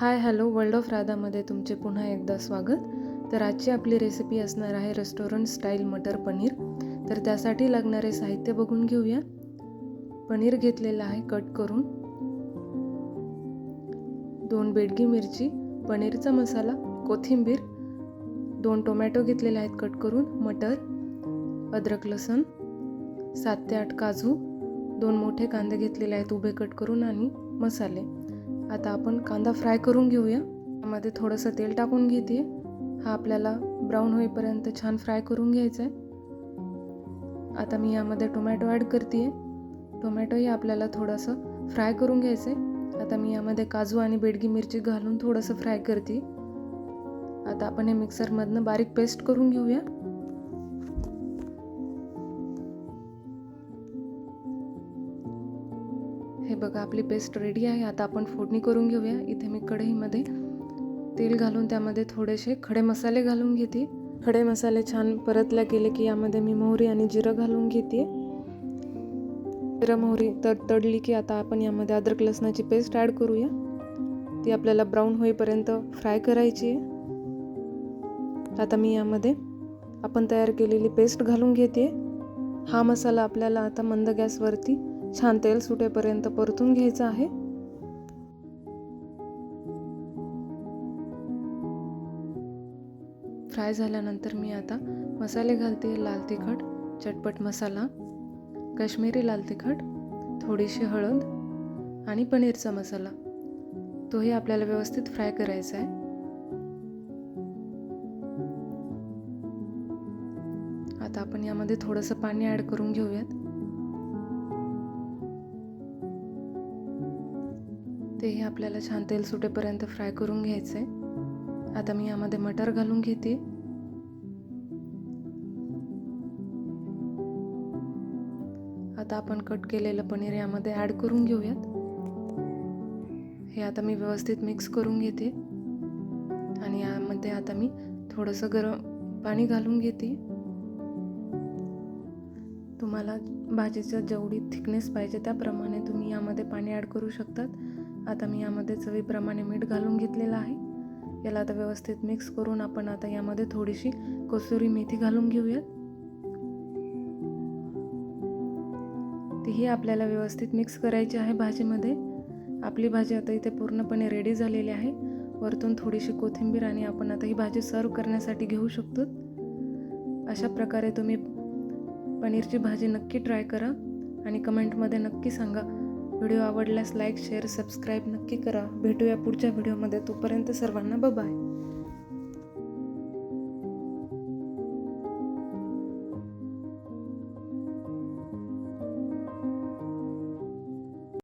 High hello world of राधामध्ये तुमचे पुन्हा एकदा स्वागत. तर आजची आपली रेसिपी असणार आहे रेस्टॉरंट स्टाईल मटर पनीर. तर त्यासाठी लागणारे साहित्य बघून घेऊया. पनीर घेतलेलं आहे कट करून. दोन बेडगी मिरची पनीरचा मसाला कोथिंबीर. दोन टोमॅटो घेतलेले आहेत कट करून. मटर अद्रक लसण सात ते आठ काजू. दोन मोठे कांदे घेतलेले आहेत उभे कट करून आणि मसाले. आता आपण कांदा फ्राय करून घेऊया. त्यामध्ये थोडंसं तेल टाकून घेते. हा आपल्याला ब्राऊन होईपर्यंत छान फ्राय करून घ्यायचा आहे आता मी यामध्ये टोमॅटो ॲड करते. टोमॅटोही आपल्याला थोडंसं फ्राय करून घ्यायचं आहे आता मी यामध्ये काजू आणि बेडगी मिरची घालून थोडंसं फ्राय करते. आता आपण हे मिक्सरमधनं बारीक पेस्ट करून घेऊया. हे बघा आपली पेस्ट रेडी आहे. आता आपण फोडणी करून घेऊया. इथे मी कढईमध्ये तेल घालून त्यामध्ये थोडेसे खडे मसाले घालून घेते. खडे मसाले छान परतल्या गेले की यामध्ये मी मोहरी आणि जिरं घालून घेते. जिरं मोहरी तर तडली की आता आपण यामध्ये अद्रक लसणाची पेस्ट ॲड करूया. ती आपल्याला ब्राऊन होईपर्यंत फ्राय करायची आहे. आता मी यामध्ये आपण तयार केलेली पेस्ट घालून घेते. हा मसाला आपल्याला आता मंद गॅसवरती छान तेल सुटेपर्यंत परतून घ्यायचं आहे. फ्राय झाल्यानंतर मी आता मसाले घालते लाल तिखट चटपट मसाला काश्मीरी लाल तिखट थोडीशी हळद आणि पनीरचा मसाला. तोही आपल्याला व्यवस्थित फ्राय करायचा आहे. आता आपण यामध्ये थोडंसं पाणी ॲड करून घेऊयात. तेही आपल्याला छान तेल सुटेपर्यंत फ्राय करून घ्यायचं आहे आता मी यामध्ये मटर घालून घेते. आता आपण कट केलेलं पनीर यामध्ये ॲड करून घेऊयात. हे आता मी व्यवस्थित मिक्स करून घेते. आणि यामध्ये आता मी थोडंसं गरम पाणी घालून घेते. तुम्हाला भाजीचं जेवढी थिकनेस पाहिजे त्याप्रमाणे तुम्ही यामध्ये पाणी ॲड करू शकतात. आता मी यामध्ये चवीप्रमाणे मीठ घालून घेतलेलं आहे. याला आता व्यवस्थित मिक्स करून आपण आता यामध्ये थोडीशी कसुरी मेथी घालून घेऊयात. तीही आपल्याला व्यवस्थित मिक्स करायची आहे भाजीमध्ये. आपली भाजी आता इथे पूर्णपणे रेडी झालेली आहे. वरतून थोडीशी कोथिंबीर आणि आपण आता ही भाजी सर्व करण्यासाठी घेऊ शकतो. अशा प्रकारे तुम्ही पनीरची भाजी नक्की ट्राय करा आणि कमेंटमध्ये नक्की सांगा व्हिडिओ आवडल्यास लाईक शेअर सबस्क्राईब नक्की करा. भेटूया पुढच्या व्हिडिओमध्ये. तोपर्यंत सर्वांना बाय